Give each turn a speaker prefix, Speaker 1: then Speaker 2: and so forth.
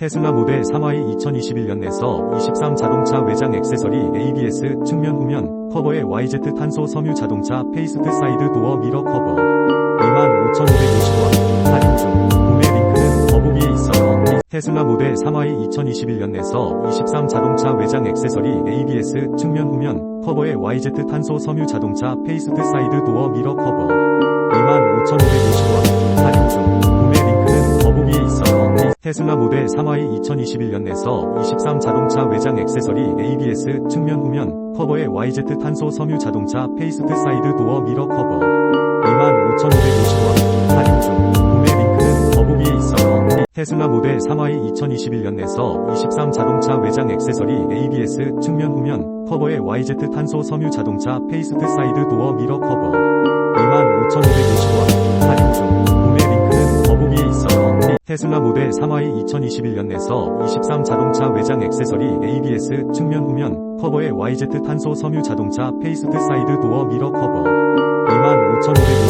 Speaker 1: 테슬라 모델 3i 2021년 내서 23 자동차 외장 액세서리 ABS 측면 후면 커버에 YZ 탄소 섬유 자동차 페이스트 사이드 도어 미러 커버. 25,550원 할인 중. 구매 링크는 더보기에 있어요. 테슬라 모델 3i 2021년 내서 23 자동차 외장 액세서리 ABS 측면 후면 커버에 YZ 탄소 섬유 자동차 페이스트 사이드 도어 미러 커버. 25,550원 테슬라 모델 3i 2021년 내서 23 자동차 외장 액세서리 ABS 측면 후면 커버에 YZ 탄소 섬유 자동차 페이스트 사이드 도어 미러 커버. 25,550원 할인 중. 구매 링크는 더보기에 있어요. 테슬라 모델 3i 2021년 내서 23 자동차 외장 액세서리 ABS 측면 후면 커버에 YZ 탄소 섬유 자동차 페이스트 사이드 도어 미러 커버. 25,550원 테슬라 모델 3i 2021년 내서 23 자동차 외장 액세서리 ABS 측면 후면 커버에 YZ 탄소 섬유 자동차 페이스트 사이드 도어 미러 커버. 25,550원